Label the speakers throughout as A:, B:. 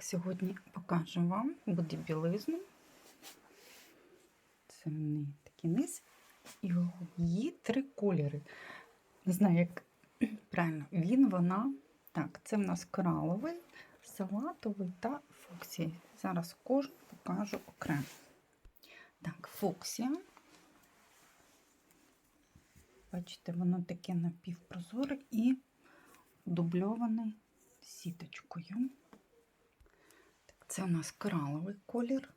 A: Так, сьогодні покажу вам буде білизну. Це такий низ. І її три кольори. Не знаю, як правильно. Він, вона. Так, це в нас кораловий, салатовий та фуксія. Зараз кожен покажу окремо. Так, фуксія. Бачите, воно таке напівпрозоре і дубльоване сіточкою. Це у нас кораловий колір.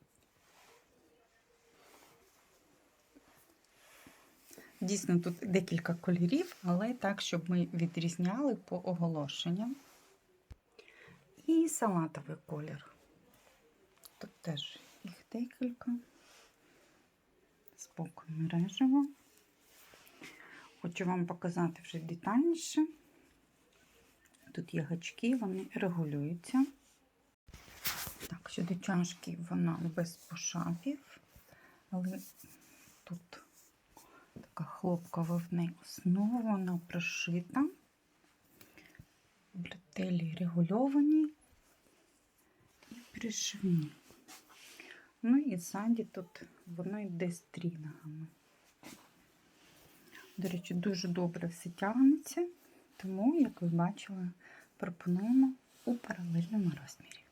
A: Дійсно, тут декілька кольорів, але так, щоб ми відрізняли по оголошенням. І салатовий колір. Тут теж їх декілька. Збоку мережево. Хочу вам показати вже детальніше. Тут є гачки, вони регулюються. Щодо чашки вона без пошапів, але тут така хлопкова в неї основа, вона прошита. Бретелі регульовані і пришивні. Ну і ззаді тут воно йде стрінагами. До речі, дуже добре все тягнеться, тому, як ви бачили, пропонуємо у паралельному розмірі.